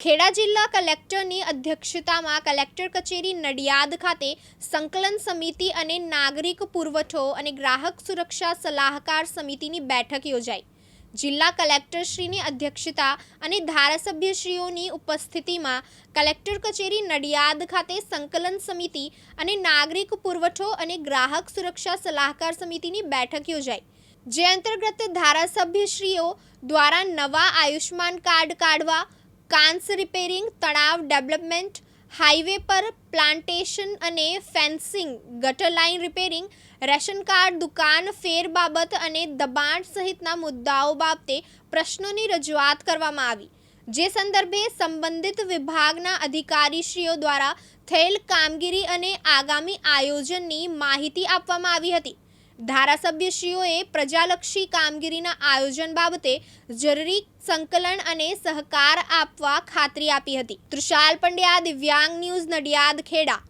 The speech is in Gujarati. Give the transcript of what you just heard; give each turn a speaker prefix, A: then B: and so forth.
A: ખેડા જિલ્લા કલેક્ટરની અધ્યક્ષતામાં કલેક્ટર કચેરી નડિયાદ ખાતે સંકલન સમિતિ અને નાગરિક પુરવઠો અને ગ્રાહક સુરક્ષા સલાહકાર સમિતિની બેઠક યોજાઈ. જિલ્લા કલેક્ટરશ્રીની અધ્યક્ષતા અને ધારાસભ્યશ્રીઓની ઉપસ્થિતિમાં કલેક્ટર કચેરી નડિયાદ ખાતે સંકલન સમિતિ અને નાગરિક પુરવઠો અને ગ્રાહક સુરક્ષા સલાહકાર સમિતિની બેઠક યોજાઈ. જે અંતર્ગત ધારાસભ્યશ્રીઓ દ્વારા નવા આયુષ્માન કાર્ડ કાઢવા કાન્સ રિપેરિંગ, તળાવ ડેવલપમેન્ટ હાઈવે પર પ્લાન્ટેશન અને ફેન્સિંગ, ગટર લાઇન રિપેરિંગ, રેશન કાર્ડ, દુકાન, ફેર બાબત અને દબાણ સહિતના મુદ્દાઓ બાબતે પ્રશ્નોની રજૂઆત કરવામાં આવી. જે સંદર્ભે સંબંધિત વિભાગના અધિકારીશ્રીઓ દ્વારા થયેલ કામગીરી અને આગામી આયોજનની માહિતી આપવામાં આવી હતી. ધારાસભ્યશ્રીઓએ પ્રજાલક્ષી કામગીરીના આયોજન બાબતે જરૂરી સંકલન અને સહકાર આપવા ખાતરી આપી હતી. તૃષાલ પંડ્યા, દિવ્યાંગ ન્યૂઝ નડિયાદ, ખેડા.